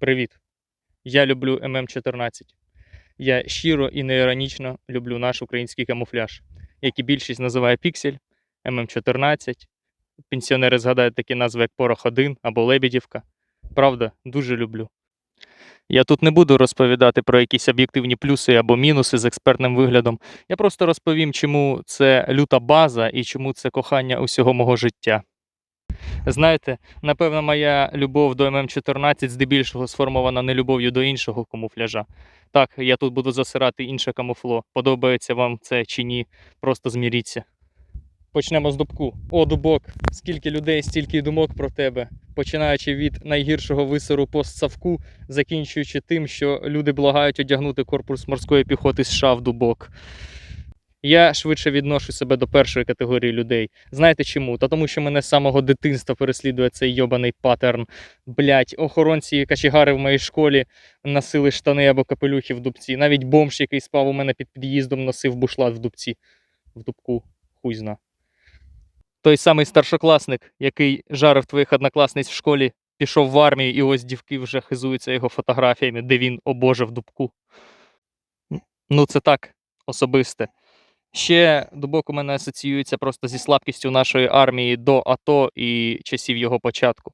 Привіт! Я люблю ММ14. Я щиро і неіронічно люблю наш український камуфляж, який більшість називає піксель, ММ14. Пенсіонери згадають такі назви, як Порох 1 або Лебідівка. Правда, дуже люблю. Я тут не буду розповідати про якісь об'єктивні плюси або мінуси з експертним виглядом. Я просто розповім, чому це люта база і чому це кохання усього мого життя. Знаєте, напевно, моя любов до ММ14 здебільшого сформована не любов'ю до іншого камуфляжа. Так, я тут буду засирати інше камуфло. Подобається вам це чи ні, просто зміріться. Почнемо з дубку. О, дубок! Скільки людей, стільки й думок про тебе. Починаючи від найгіршого висору постсавку, закінчуючи тим, що люди благають одягнути корпус морської піхоти США в дубок. Я швидше відношу себе до першої категорії людей. Знаєте чому? Та тому, що мене з самого дитинства переслідує цей йобаний паттерн. Блять, охоронці качегари в моїй школі носили штани або капелюхи в дубці. Навіть бомж, який спав у мене під під'їздом, носив бушлат в дубці. В дубку. Хуй зна. Той самий старшокласник, який жарив твоїх однокласниць в школі, пішов в армію, і ось дівки вже хизуються його фотографіями, де він, о Боже, в дубку. Ну, це так, особисте. Ще дубок у мене асоціюється просто зі слабкістю нашої армії до АТО і часів його початку.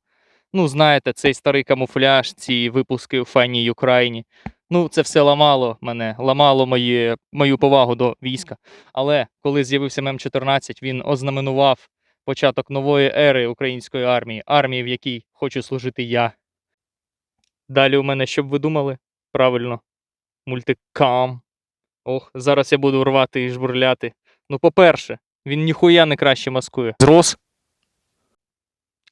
Ну, знаєте, цей старий камуфляж, ці випуски у файній Україні. Ну, це все ламало мене, ламало моє, мою повагу до війська. Але коли з'явився ММ14, він ознаменував початок нової ери української армії, армії, в якій хочу служити я. Далі у мене, щоб ви думали? Правильно, мультикам. Ох, зараз я буду рвати і жбурляти. Ну, по-перше, він ніхуя не краще маскує. Зрос.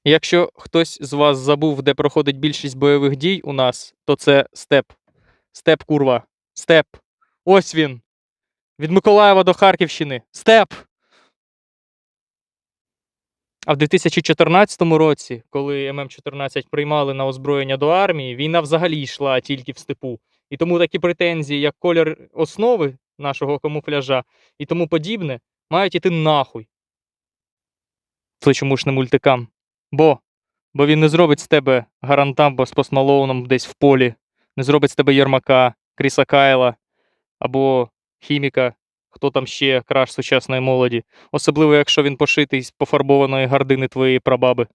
Якщо хтось з вас забув, де проходить більшість бойових дій у нас, то це степ. Степ, курва. Степ. Ось він. Від Миколаєва до Харківщини. Степ. А в 2014 році, коли ММ14 приймали на озброєння до армії, війна взагалі йшла тільки в степу. І тому такі претензії, як колір основи нашого камуфляжа і тому подібне, мають іти нахуй. Це чому ж не мультикам? Бо. Бо він не зробить з тебе гарантамбо з постмалоуном десь в полі, не зробить з тебе Єрмака, Кріса Кайла або хіміка, хто там ще краш сучасної молоді, особливо якщо він пошитий з пофарбованої гардини твоєї прабаби.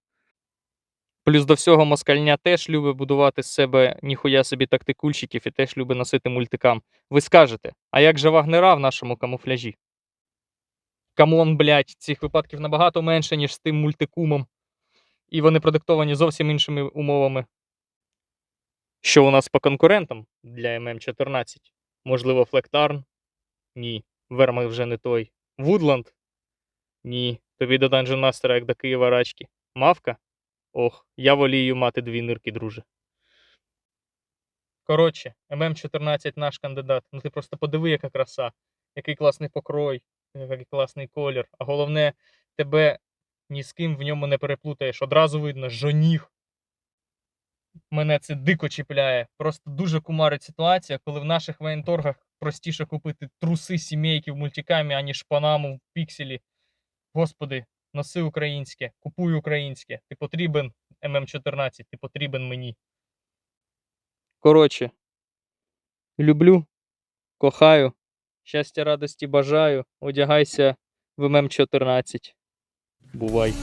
Плюс до всього москальня теж любить будувати з себе ніхуя собі тактикульщиків і теж любить носити мультикам. Ви скажете, а як же вагнера в нашому камуфляжі? Камон, блядь, цих випадків набагато менше, ніж з тим мультикумом. І вони продиктовані зовсім іншими умовами. Що у нас по конкурентам для ММ14? Можливо, Флектарн? Ні. Вермай вже не той. Вудланд? Ні. Тобі до Dungeon Master, як до Києва рачки. Мавка? Ох, я волію мати дві нирки, друже. Коротше, ММ14 наш кандидат. Ну ти просто подиви, яка краса, який класний покрой, який класний колір. А головне, тебе ні з ким в ньому не переплутаєш. Одразу видно, жоніг. Мене це дико чіпляє. Просто дуже кумарить ситуація, коли в наших воєнторгах простіше купити труси сімейки в мультикамі, аніж панаму в пікселі. Господи, носи українське, купуй українське. Ти потрібен ММ14, ти потрібен мені. Коротше, люблю, кохаю, щастя, радості бажаю. Одягайся в ММ14. Бувай.